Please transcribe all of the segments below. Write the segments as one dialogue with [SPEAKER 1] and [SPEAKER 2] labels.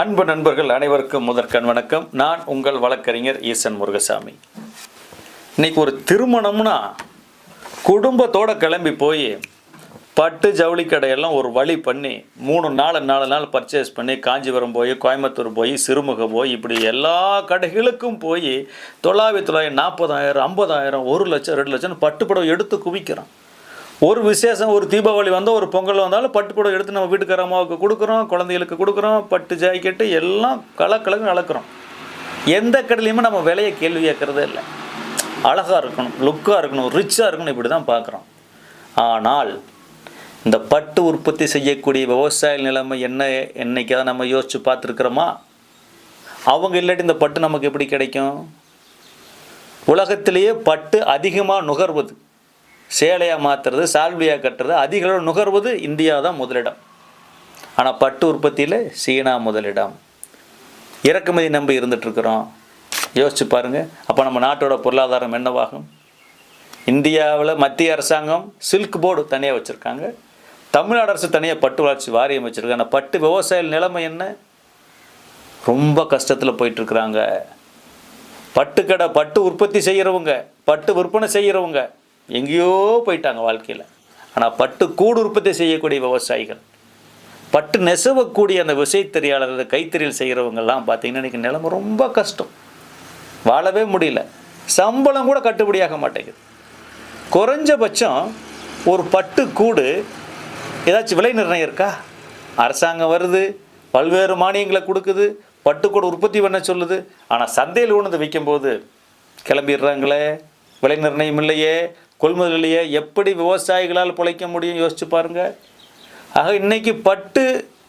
[SPEAKER 1] அன்பு நண்பர்கள் அனைவருக்கும் முதற்கண் வணக்கம். நான் உங்கள் வழக்கறிஞர் ஈசன் முருகசாமி. இன்னைக்கு ஒரு திருமணம்னா குடும்பத்தோட கிளம்பி போய் பட்டு ஜவுளி கடையெல்லாம் ஒரு வழி பண்ணி மூணு நாலு நாலு நாள் பர்ச்சேஸ் பண்ணி காஞ்சிபுரம் போய் கோயம்புத்தூர் போய் சிறுமுகம் போய் இப்படி எல்லா கடைகளுக்கும் போய் தொள்ளாயிரத்தி தொள்ளாயிரம் நாற்பதாயிரம் ஐம்பதாயிரம் ஒரு லட்சம் ரெண்டு லட்சம் பட்டு புடவை எடுத்து குவிக்கிறான். ஒரு விசேஷம் ஒரு தீபாவளி வந்தால் ஒரு பொங்கல் வந்தாலும் பட்டு புடவை எடுத்து நம்ம வீட்டுக்கார அம்மாவுக்கு கொடுக்குறோம் குழந்தைகளுக்கு கொடுக்குறோம் பட்டு ஜாக்கெட்டு எல்லாம் கலக்கலன்னு அளக்குறோம். எந்த கடையிலையுமே நம்ம விலையை கேள்வி கேட்குறதே இல்லை. அழகாக இருக்கணும் லுக்காக இருக்கணும் ரிச்சாக இருக்கணும் இப்படி தான் பார்க்குறோம். ஆனால் இந்த பட்டு உற்பத்தி செய்யக்கூடிய விவசாய நிலைமை என்ன என்னைக்காவது நம்ம யோசித்து பார்த்துருக்குறோமா? அவங்க இல்லாட்டி இந்த பட்டு நமக்கு எப்படி கிடைக்கும்? உலகத்திலேயே பட்டு அதிகமாக நுகர்வது. சேலையாக மாற்றுறது சால்வியாக கட்டுறது அதிக அளவு நுகர்வது இந்தியா தான் முதலிடம். ஆனால் பட்டு உற்பத்தியில் சீனா முதலிடம். இறக்குமதி நம்பி இருந்துகிட்ருக்குறோம் யோசிச்சு பாருங்கள் அப்போ நம்ம நாட்டோட பொருளாதாரம் என்னவாகும்? இந்தியாவில் மத்திய அரசாங்கம் சில்க் போர்டு தனியாக வச்சுருக்காங்க. தமிழ்நாடு அரசு தனியாக பட்டு வளர்ச்சி வாரியம் வச்சுருக்காங்க. ஆனால் பட்டு விவசாய நிலைமை என்ன? ரொம்ப கஷ்டத்தில் போயிட்டுருக்குறாங்க. பட்டுக்கடை பட்டு உற்பத்தி செய்கிறவங்க பட்டு விற்பனை செய்கிறவங்க எங்கேயோ போயிட்டாங்க வாழ்க்கையில். ஆனால் பட்டு கூடு உற்பத்தி செய்யக்கூடிய விவசாயிகள் பட்டு நெசவக்கூடிய அந்த விசைத்தறியாளர்கள் கைத்தறியில் செய்கிறவங்கெல்லாம் பார்த்தீங்கன்னா இன்றைக்கி நிலைமை ரொம்ப கஷ்டம். வாழவே முடியல. சம்பளம் கூட கட்டுப்படியாக மாட்டேங்குது. குறைஞ்சபட்சம் ஒரு பட்டு கூடு ஏதாச்சும் விலை நிர்ணயம் இருக்கா? அரசாங்கம் வருது பல்வேறு மானியங்களை கொடுக்குது பட்டுக்கூட உற்பத்தி பண்ண சொல்லுது. ஆனால் சந்தையில் உணர்ந்து வைக்கும்போது கிளம்பிடுறாங்களே விலை நிர்ணயம் இல்லையே கொள்முதலையே எப்படி விவசாயிகளால் பிழைக்க முடியும் யோசிச்சு பாருங்கள் ஆக இன்றைக்கி பட்டு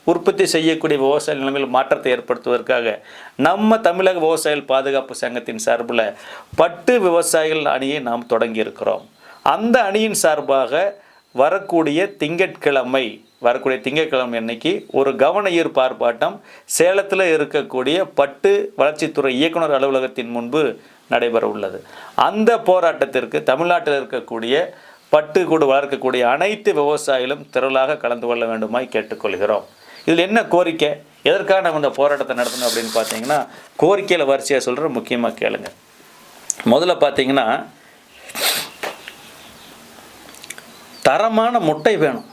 [SPEAKER 1] உற்பத்தி செய்யக்கூடிய விவசாய நிலைமையில் மாற்றத்தை ஏற்படுத்துவதற்காக நம்ம தமிழக விவசாயிகள் பாதுகாப்பு சங்கத்தின் சார்பில் பட்டு விவசாயிகள் அணியை நாம் தொடங்கி இருக்கிறோம் அந்த அணியின் சார்பாக வரக்கூடிய திங்கட்கிழமை வரக்கூடிய திங்கட்கிழமை அன்னைக்கு ஒரு கவன ஈர்ப்பு ஆர்ப்பாட்டம் சேலத்தில் இருக்கக்கூடிய பட்டு வளர்ச்சித்துறை இயக்குனர் அலுவலகத்தின் முன்பு நடைபெற உள்ளது அந்த போராட்டத்திற்கு தமிழ்நாட்டில் இருக்கக்கூடிய பட்டு கூடு வளர்க்கக்கூடிய அனைத்து விவசாயிகளும் திரளாக கலந்து கொள்ள வேண்டுமாய் கேட்டுக்கொள்கிறோம். இதில் என்ன கோரிக்கை? எதற்காக நம்ம இந்த போராட்டத்தை நடத்தணும் அப்படின்னு பார்த்தீங்கன்னா கோரிக்கையில் வரிசையாக சொல்கிற முக்கியமாக கேளுங்க. முதல்ல பார்த்தீங்கன்னா தரமான முட்டை வேணும்.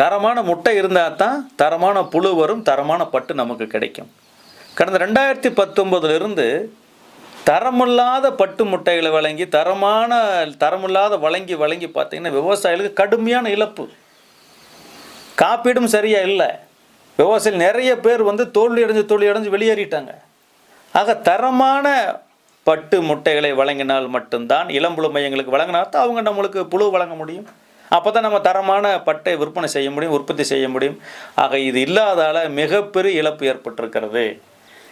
[SPEAKER 1] தரமான முட்டை இருந்தால் தான் தரமான புழு வரும் தரமான பட்டு நமக்கு கிடைக்கும். கடந்த ரெண்டாயிரத்தி பத்தொம்போதுலேருந்து தரமில்லாத பட்டு முட்டைகளை வழங்கி தரமான தரமில்லாத வழங்கி வழங்கி பார்த்தீங்கன்னா விவசாயிகளுக்கு கடுமையான இழப்பு. காப்பீடும் சரியாக இல்லை. விவசாயிகள் நிறைய பேர் வந்து தோல்வி அடைஞ்சு தோல்வி அடைஞ்சு வெளியேறிட்டாங்க. ஆக தரமான பட்டு முட்டைகளை வழங்கினால் மட்டும்தான் இளம்புழு மையங்களுக்கு வழங்கினா தான் அவங்க நம்மளுக்கு புழு வழங்க முடியும். அப்போ தான் நம்ம தரமான பட்டை விற்பனை செய்ய முடியும் உற்பத்தி செய்ய முடியும். ஆக இது இல்லாதால மிகப்பெரிய இழப்பு ஏற்பட்டிருக்கிறது.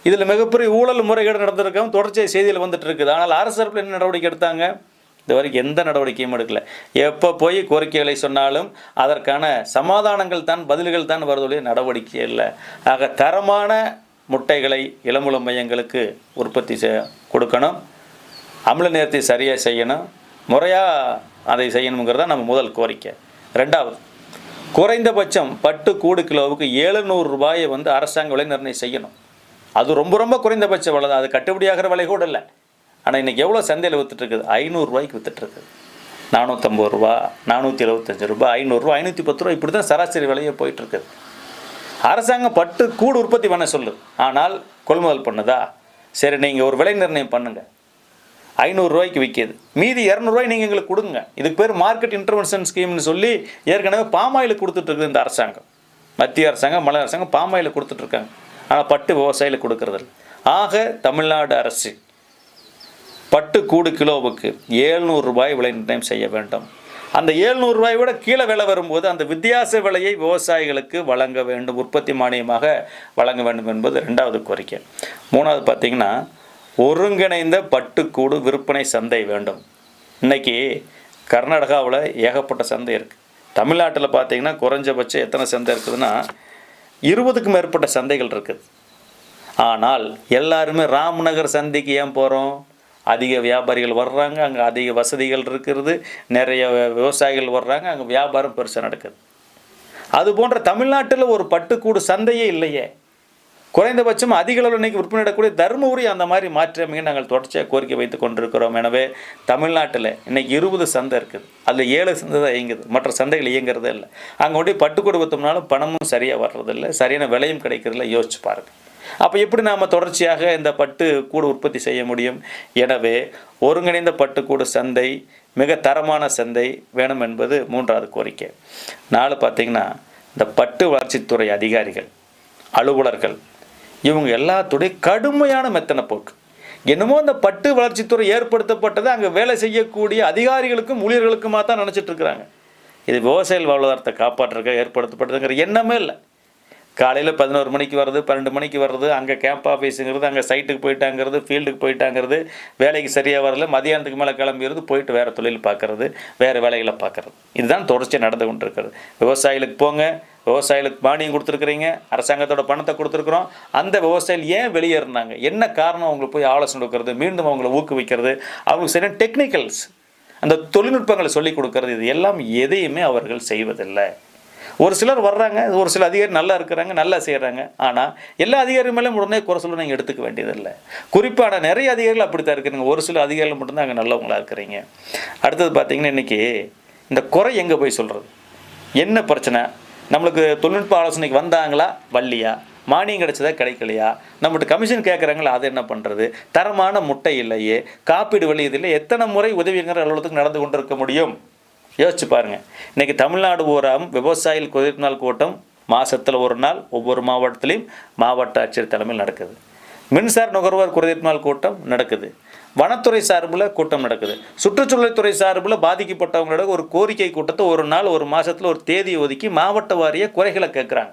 [SPEAKER 1] இதில் மிகப்பெரிய ஊழல் முறைகேடு நடந்திருக்கவும் தொடர்ச்சியாக செய்தியில் வந்துட்டு இருக்குது ஆனால் அரசு தரப்பில் என்ன நடவடிக்கை எடுத்தாங்க? இது வரைக்கும் எந்த நடவடிக்கையும் எடுக்கல. எப்போ போய் கோரிக்கைகளை சொன்னாலும் அதற்கான சமாதானங்கள் தான் பதில்கள் தான் வருவதுடைய நடவடிக்கை இல்லை. ஆக தரமான முட்டைகளை இளமுளம் மையங்களுக்கு உற்பத்தி கொடுக்கணும். அமில நேரத்தை சரியாக செய்யணும். முறையாக அதை செய்யணுங்கிறது தான் நம்ம முதல் கோரிக்கை. ரெண்டாவது குறைந்தபட்சம் பட்டு கூடு கிலோவுக்கு ஏழுநூறு ரூபாயை வந்து அரசாங்க விலை நிர்ணயம் செய்யணும். அது ரொம்ப ரொம்ப குறைந்தபட்ச விலை தான். அது கட்டுப்படியாகிற விலை கூட இல்லை. ஆனால் இன்றைக்கி எவ்வளோ சந்தையில் விற்றுட்ருக்குது ஐநூறுரூவாய்க்கு விற்றுட்ருக்குது நானூற்றம்பது ரூபா நானூற்றி எழுபத்தஞ்சு ரூபா ஐநூறுரூவா ஐநூற்றி பத்து ரூபா இப்படி தான் சராசரி விலையே போயிட்டுருக்குது. அரசாங்கம் பட்டு கூடு உற்பத்தி பண்ண சொல்லு. ஆனால் கொள்முதல் பண்ணுதா? சரி நீங்கள் ஒரு விலை நிர்ணயம் பண்ணுங்கள் ஐநூறுரூவாய்க்கு விற்கிது. மீதி இரநூறுவாய் நீங்கள் எங்களுக்கு கொடுங்க. இதுக்கு பேர் மார்க்கெட் இன்டர்வென்ஷன் ஸ்கீம்னு சொல்லி ஏற்கனவே பாமாயில் கொடுத்துட்ருக்குது இந்த அரசாங்கம். மத்திய அரசாங்கம் மலை அரசாங்கம் பாமாயில் கொடுத்துட்ருக்காங்க ஆனால் பட்டு விவசாயிகளுக்கு கொடுக்கறதில்ல. ஆக தமிழ்நாடு அரசு பட்டு கூடு கிலோவுக்கு ஏழ்நூறு ரூபாய் விலை நிர்ணயம் செய்ய வேண்டும். அந்த ஏழ்நூறுரூவாய் விட கீழே விலை வரும்போது அந்த வித்தியாச விலையை விவசாயிகளுக்கு வழங்க வேண்டும் உற்பத்தி மானியமாக வழங்க வேண்டும் என்பது ரெண்டாவது கோரிக்கை. மூணாவது பார்த்திங்கன்னா ஒருங்கிணைந்த பட்டுக்கூடு விற்பனை சந்தை வேண்டும். இன்றைக்கி கர்நாடகாவில் ஏகப்பட்ட சந்தை இருக்குது தமிழ்நாட்டில் பார்த்தீங்கன்னா குறைஞ்சபட்சம் எத்தனை சந்தை இருக்குதுன்னா இருபதுக்கும் மேற்பட்ட சந்தைகள் இருக்குது ஆனால் எல்லாருமே ராம்நகர் சந்தைக்கு ஏன் போகிறோம் அதிக வியாபாரிகள் வர்றாங்க அங்கே அதிக வசதிகள் இருக்கிறது நிறைய விவசாயிகள் வர்றாங்க அங்கே வியாபாரம் பெருசாக நடக்குது. அது போன்ற தமிழ்நாட்டில் ஒரு பட்டுக்கூடு சந்தையே இல்லையே. குறைந்தபட்சம் அதிக அளவில் இன்னைக்கு விற்பனை இடக்கூடிய தருமபுரி அந்த மாதிரி மாற்றி அமைக்க நாங்கள் தொடர்ச்சியாக கோரிக்கை வைத்து கொண்டிருக்கிறோம். எனவே தமிழ்நாட்டில் இன்றைக்கி இருபது சந்தை இருக்குது அதில் ஏழு சந்தை தான் இயங்குது. மற்ற சந்தைகள் இயங்குறதே இல்லை. அங்கே ஒட்டி போய் பட்டு கொடுத்தோம்னாலும் பணமும் சரியாக வர்றதில்லை. சரியான விலையும் கிடைக்கிறதில்ல. யோசிச்சு பாருங்கள் அப்போ எப்படி நாம் தொடர்ச்சியாக இந்த பட்டு கூடு உற்பத்தி செய்ய முடியும்? எனவே ஒருங்கிணைந்த பட்டுக்கூடு சந்தை மிக தரமான சந்தை வேணும் என்பது மூன்றாவது கோரிக்கை. நாலு பார்த்தீங்கன்னா இந்த பட்டு வளர்ச்சித்துறை அதிகாரிகள் அலுவலர்கள் இவங்க எல்லாத்துடைய கடுமையான மெத்தன போக்கு. என்னமோ அந்த பட்டு வளர்ச்சித்துறை ஏற்படுத்தப்பட்டதை அங்கே வேலை செய்யக்கூடிய அதிகாரிகளுக்கும் ஊழியர்களுக்குமா தான் நினச்சிட்டு இருக்கிறாங்க. இது விவசாய வாழ்வாதாரத்தை காப்பாற்றுறதுக்கு ஏற்படுத்தப்பட்டதுங்கிற எண்ணமே இல்லை. காலையில் பதினோரு மணிக்கு வர்றது பன்னெண்டு மணிக்கு வர்றது அங்கே கேம்ப் ஆஃபீஸுங்கிறது அங்கே சைட்டுக்கு போயிட்டாங்கிறது ஃபீல்டுக்கு போயிட்டாங்கிறது வேலைக்கு சரியாக வரல மதியானத்துக்கு மேலே கிளம்பிடுறது போயிட்டு வேறு தொழில் பார்க்குறது வேறு வேலைகளை பார்க்குறது இதுதான் தொடர்ச்சியாக நடந்து கொண்டிருக்கிறது. விவசாயிகளுக்கு போங்க விவசாயிகளுக்கு மானியம் கொடுத்துருக்குறீங்க அரசாங்கத்தோட பணத்தை கொடுத்துருக்குறோம். அந்த விவசாயிகள் ஏன் வெளியேறினாங்க? என்ன காரணம் அவங்களுக்கு போய் ஆலோசனை கொடுக்கறது? மீண்டும் அவங்களை ஊக்குவிக்கிறது? அவங்களுக்கு சரியான டெக்னிக்கல்ஸ் அந்த தொழில்நுட்பங்களை சொல்லிக் கொடுக்கறது இது எல்லாம் எதையுமே அவர்கள் செய்வதில்லை. ஒரு சிலர் வர்றாங்க ஒரு சில அதிகாரி நல்லா இருக்கிறாங்க நல்லா செய்கிறாங்க ஆனால் எல்லா அதிகாரி மேலேயும் உடனே குறை சொல்ல நீங்கள் எடுத்துக்க வேண்டியதில்லை. குறிப்பான நிறைய அதிகாரிகள் அப்படித்தான் இருக்கிறீங்க. ஒரு சில அதிகாரிகள் மட்டும்தான் அங்கே நல்லவங்களாக இருக்கிறீங்க. அடுத்தது பார்த்தீங்கன்னா இன்றைக்கி இந்த குறை எங்கே போய் சொல்கிறது என்ன பிரச்சனை? நம்மளுக்கு தொழில்நுட்ப ஆலோசனைக்கு வந்தாங்களா? வள்ளியா மானியம் கிடைச்சதா? கிடைக்கலையா? நம்மகிட்ட கமிஷன் கேட்குறாங்களா அது என்ன பண்ணுறது தரமான முட்டை இல்லையே. காப்பீடு வெளியதில்லை எத்தனை முறை உதவிங்கிற அலுவலகத்துக்கு நடந்து கொண்டிருக்க முடியும்? யோசிச்சு பாருங்க. இன்னைக்கு தமிழ்நாடு பூராம் விவசாயிகள் குதிர்ப்பு நாள் கூட்டம் மாசத்துல ஒரு நாள் ஒவ்வொரு மாவட்டத்திலையும் மாவட்ட ஆட்சியர் தலைமையில் நடக்குது. மின்சார நுகர்வோர் குறைதீர்ப்பு நாள் கூட்டம் நடக்குது. வனத்துறை சார்பில் கூட்டம் நடக்குது. சுற்றுச்சூழல் துறை சார்பில் பாதிக்கப்பட்டவங்களோட ஒரு கோரிக்கை கூட்டத்தை ஒரு நாள் ஒரு மாதத்தில் ஒரு தேதி ஒதுக்கி மாவட்ட வாரிய குறைகளை கேட்குறாங்க.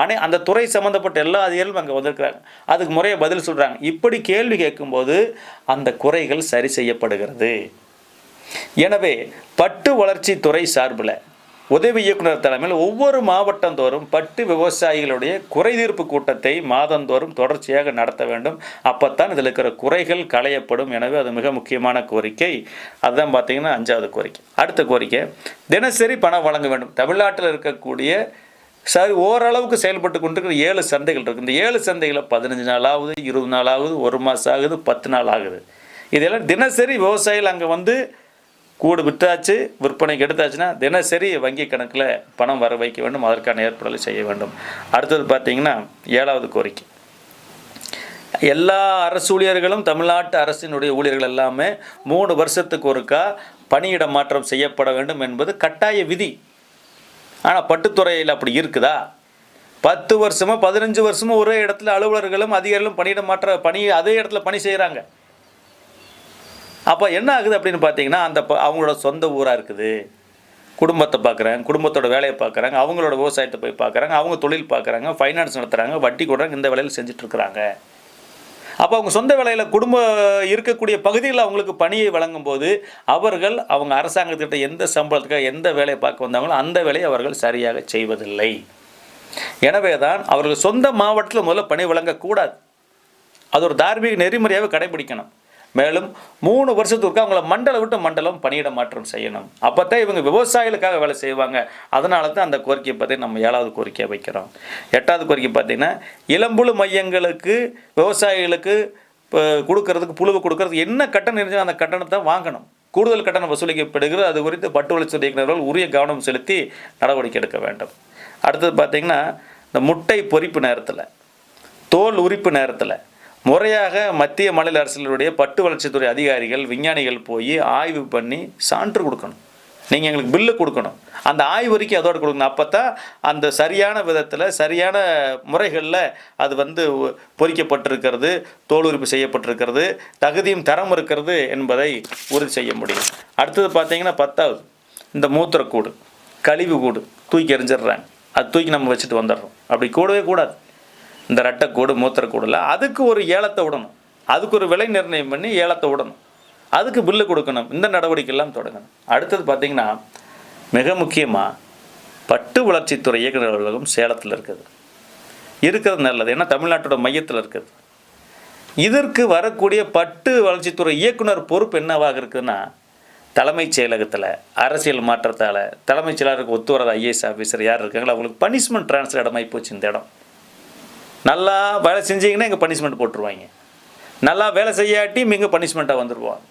[SPEAKER 1] ஆனால் அந்த துறை சம்மந்தப்பட்ட எல்லா அதிகாரிகளும் அங்கே வந்திருக்கிறாங்க. அதுக்கு முறையை பதில் சொல்கிறாங்க இப்படி கேள்வி கேட்கும்போது அந்த குறைகள் சரி செய்யப்படுகிறது. எனவே பட்டு வளர்ச்சி துறை சார்பில் உதவி இயக்குனர் தலைமையில் ஒவ்வொரு மாவட்டந்தோறும் பட்டு விவசாயிகளுடைய குறைதீர்ப்பு கூட்டத்தை மாதந்தோறும் தொடர்ச்சியாக நடத்த வேண்டும். அப்போத்தான் இதில் இருக்கிற குறைகள் களையப்படும். எனவே அது மிக முக்கியமான கோரிக்கை. அதுதான் பார்த்திங்கன்னா அஞ்சாவது கோரிக்கை. அடுத்த கோரிக்கை தினசரி பணம் வழங்க வேண்டும். தமிழ்நாட்டில் இருக்கக்கூடிய சரி ஓரளவுக்கு செயல்பட்டு கொண்டிருக்கிற ஏழு சந்தைகள் இருக்குது இந்த ஏழு சந்தைகளை பதினஞ்சு நாள் ஆகுது இருபது நாள் ஆகுது ஒரு மாதம் ஆகுது பத்து நாள் ஆகுது. இதெல்லாம் தினசரி விவசாயிகள் அங்கே வந்து கூடு விற்றாச்சு விற்பனைக்கு எடுத்தாச்சுன்னா தினசரி வங்கி கணக்கில் பணம் வர வைக்க வேண்டும். அதற்கான ஏற்பாடுகளை செய்ய வேண்டும். அடுத்தது பார்த்தீங்கன்னா ஏழாவது கோரிக்கை. எல்லா அரசு ஊழியர்களும் தமிழ்நாட்டு அரசினுடைய ஊழியர்கள் எல்லாமே மூணு வருஷத்துக்கு ஒருக்கா பணியிட மாற்றம் செய்யப்பட வேண்டும் என்பது கட்டாய விதி. ஆனால் பட்டுத்துறையில் அப்படி இருக்குதா? பத்து வருஷமோ பதினஞ்சு வருஷமோ ஒரே இடத்துல அலுவலர்களும் அதிகாரிகளும் பணியிட மாற்ற பணி அதே இடத்துல பணி செய்கிறாங்க அப்போ என்ன ஆகுது அப்படின்னு பார்த்தீங்கன்னா அந்த ப- அவங்களோட சொந்த ஊராக இருக்குது. குடும்பத்தை பார்க்குறாங்க குடும்பத்தோட வேலையை பார்க்குறாங்க அவங்களோட விவசாயத்தை போய் பார்க்குறாங்க அவங்க தொழில் பார்க்குறாங்க ஃபைனான்ஸ் நடத்துகிறாங்க வட்டி கொடுறாங்க இந்த வேலையில் செஞ்சிட்ருக்குறாங்க அப்போ அவங்க சொந்த வேலையில் குடும்ப இருக்கக்கூடிய பகுதிகளில் அவங்களுக்கு பணியை வழங்கும் போது அவர்கள் அவங்க அரசாங்கத்திட்ட எந்த சம்பளத்துக்காக எந்த வேலையை பார்க்க வந்தாங்களோ அந்த வேலையை அவர்கள் சரியாக செய்வதில்லை. எனவே தான் அவர்கள் சொந்த மாவட்டத்தில் முதல்ல பணி வழங்கக்கூடாது. அது ஒரு தார்மீக நெறிமுறையாகவே கடைபிடிக்கணும். மேலும் மூணு வருஷத்துக்கு அவங்கள மண்டலம் விட்டு மண்டலம் பணியிட மாற்றம் செய்யணும். அப்போ தான் இவங்க விவசாயிகளுக்காக வேலை செய்வாங்க. அதனால தான் அந்த கோரிக்கையை பற்றி நம்ம ஏழாவது கோரிக்கையை வைக்கிறோம். எட்டாவது கோரிக்கை பார்த்தீங்கன்னா இளம்புழு மையங்களுக்கு விவசாயிகளுக்கு இப்போ கொடுக்கறதுக்கு புழுவை கொடுக்கறதுக்கு என்ன கட்டணம் இருந்தாலும் அந்த கட்டணத்தை வாங்கணும். கூடுதல் கட்டணம் வசூலிக்கப்படுகிறது. அது குறித்து பட்டு வளர்ச்சி இயக்குநர்கள் உரிய கவனம் செலுத்தி நடவடிக்கை எடுக்க வேண்டும். அடுத்தது பார்த்திங்கன்னா இந்த முட்டை பொரிப்பு நேரத்தில் தோல் உரிப்பு நேரத்தில் முறையாக மத்திய மாநில அரசுகளுடைய பட்டு வளர்ச்சித்துறை அதிகாரிகள் விஞ்ஞானிகள் போய் ஆய்வு பண்ணி சான்று கொடுக்கணும். நீங்கள் எங்களுக்கு பில்லு கொடுக்கணும். அந்த ஆய்வறிக்கை அதோடு கொடுக்கணும். அப்போ தான் அந்த சரியான விதத்தில் சரியான முறைகளில் அது வந்து பொறிக்கப்பட்டிருக்கிறது தோல் உறுப்பு செய்யப்பட்டிருக்கிறது தகுதியும் தரம் இருக்கிறது என்பதை உறுதி செய்ய முடியும். அடுத்தது பார்த்தீங்கன்னா பத்தாவது இந்த மூத்திரக்கூடு கழிவு கூடு தூக்கி எறிஞ்சிடுறாங்க. அது தூக்கி நம்ம வச்சுட்டு வந்துடுறோம். அப்படி கூடவே கூடாது. இந்த ரெட்டைக்கூடு மூத்திரக்கூடில் அதுக்கு ஒரு ஏலத்தை விடணும். அதுக்கு ஒரு விலை நிர்ணயம் பண்ணி ஏலத்தை விடணும். அதுக்கு பில்லு கொடுக்கணும். இந்த நடவடிக்கையெல்லாம் தொடங்கணும். அடுத்தது பார்த்திங்கன்னா மிக முக்கியமாக பட்டு வளர்ச்சித்துறை இயக்குநர் அலுவலகம் சேலத்தில் இருக்குது. இருக்கிறது நல்லது. ஏன்னா தமிழ்நாட்டோட மையத்தில் இருக்குது. இதற்கு வரக்கூடிய பட்டு வளர்ச்சித்துறை இயக்குனர் பொறுப்பு என்னவாக இருக்குதுன்னா தலைமைச் செயலகத்தில் அரசியல் மாற்றத்தால் தலைமைச் செயலாளருக்கு ஒத்து வராத ஐஏஎஸ் ஆஃபீஸர் யார் இருக்காங்களோ அவங்களுக்கு பனிஷ்மெண்ட் ட்ரான்ஸ்ஃபர் இடமாகி போச்சு இந்த இடம். நல்லா வேலை செஞ்சீங்கன்னா இங்கே பனிஷ்மெண்ட் போட்டுருவாங்க. நல்லா வேலை செய்யாட்டி இங்கே பனிஷ்மெண்ட்டாக வந்துடுவாங்க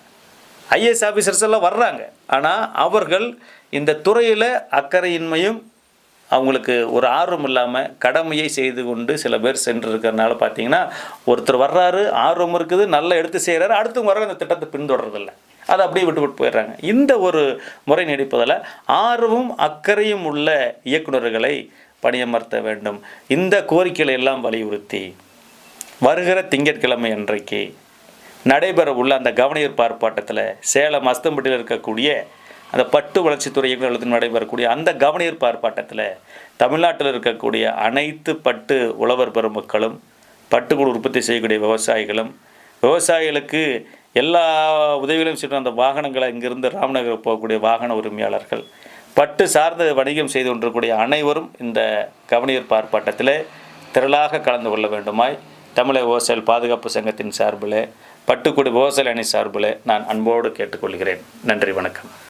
[SPEAKER 1] ஐஏஎஸ் ஆஃபீஸர்ஸ் எல்லாம் வர்றாங்க. ஆனால் அவர்கள் இந்த துறையில் அக்கறையின்மையும் அவங்களுக்கு ஒரு ஆர்வம் இல்லாமல் கடமையை செய்து கொண்டு சில பேர் சென்று இருக்கிறனால பார்த்தீங்கன்னா ஒருத்தர் வர்றாரு ஆர்வம் இருக்குது நல்லா எடுத்து செய்கிறாரு அடுத்தவங்க வர்ற அந்த திட்டத்தை பின்தொடர்றதில்ல. அதை அப்படியே விட்டு விட்டு போயிடுறாங்க. இந்த ஒரு முறை நீடிப்பதால் ஆர்வம் அக்கறையும் உள்ள இயக்குநர்களை பணியமர்த்த வேண்டும். இந்த கோரிக்கைகளை எல்லாம் வலியுறுத்தி வருகிற திங்கட்கிழமை அன்றைக்கு நடைபெற உள்ள அந்த கவனஈர்ப்பு ஆர்ப்பாட்டத்தில் சேலம் அஸ்தம்பட்டியில் இருக்கக்கூடிய அந்த பட்டு வளர்ச்சித்துறை இயக்குநர்களுக்கு நடைபெறக்கூடிய அந்த கவனஈர்ப்பு ஆர்ப்பாட்டத்தில் தமிழ்நாட்டில் இருக்கக்கூடிய அனைத்து பட்டு உழவர் பெருமக்களும் பட்டுக்கூடு உற்பத்தி செய்யக்கூடிய விவசாயிகளும் விவசாயிகளுக்கு எல்லா உதவிகளையும் செய்யணும் அந்த வாகனங்களை இங்கிருந்து ராமநகர் போகக்கூடிய வாகன உரிமையாளர்கள் பட்டு சார்ந்த வணிகம் செய்து கொண்டிருக்கக்கூடிய அனைவரும் இந்த கவனியர் ஆர்ப்பாட்டத்தில் திரளாக கலந்து கொள்ள வேண்டுமாய் தமிழக விவசாயிகள் பாதுகாப்பு சங்கத்தின் சார்பில் பட்டுக்குடி விவசாய அணி சார்பில் நான் அன்போடு கேட்டுக்கொள்கிறேன். நன்றி வணக்கம்.